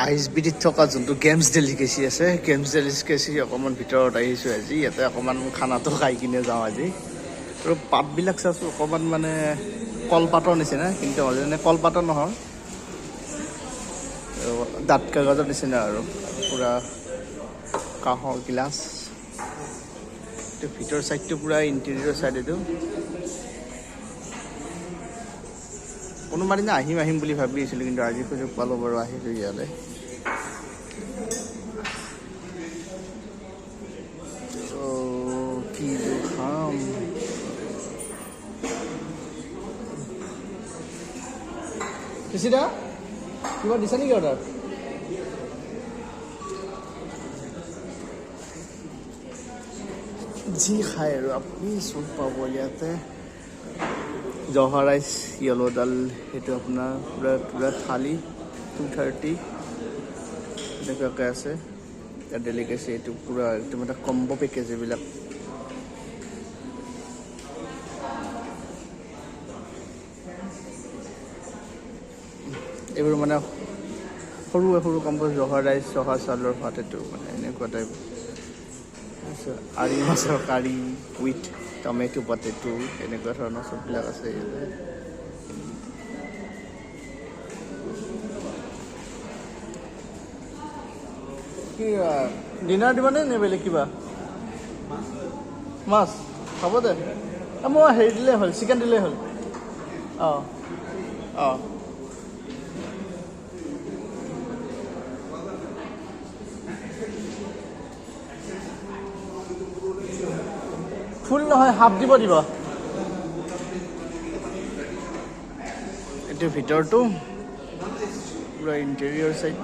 I S B ডিত থকা যোনটো গেমছ ডেলিকেচি আছে গেমছ ডেলিকেচি অকণমান ভিতৰত আহিছোঁ আজি। ইয়াতে অকণমান খানাটো খাই কিনে যাওঁ আজি। আৰু পাতবিলাক চাইছোঁ অকণমান মানে কলপাতৰ নিচিনা, কিন্তু মানে কলপাতৰ নহয়। দাঁত কাগজৰ নিচিনা আৰু, পূৰা কাঁহৰ গিলাচ। ভিতৰ চাইডটো পূৰা ইণ্টেৰিয়ৰ চাইড এইটো কোনোবা দিনা আহিম আহিম বুলি ভাবি আছিলোঁ কিন্তু আজি সুযোগ পালোঁ বাৰু আহিলোঁ ইয়ালৈ। ত' কি খাম? কিবা দিছা নেকি অৰ্ডাৰ যি খায় আৰু আপুনি চব পাব ইয়াতে। জহা ৰাইচ য়েলো ডাল সেইটো আপোনাৰ পূৰা পূৰা থালি টু থাৰ্টি এনেকুৱাকৈ আছে। ইয়াত ডেলিকেচি এইটো পূৰা একদম এটা কম্ব পেকেজ এইবিলাক। এইবোৰ মানে সৰু সৰু কম্ব জহা ৰাইচ জহা চাউলৰ ভাত এইটো মানে এনেকুৱা টাইপ আৰি মাছৰ কাৰী উইথ টমেটো পটেটো এনেকুৱা ধৰণৰ চববিলাক আছে কি ডিনাৰ দিবানে নে বেলেগ কিবা? মাছ। হ'ব দে। মই হেৰি দিলেই হ'ল, চিকেন দিলেই হ'ল। অঁ অঁ। ফুল নহয় হাফ দিব দিব। এইটো ভিতৰটো পুৰা ইণ্টেৰিয়ৰ চাইড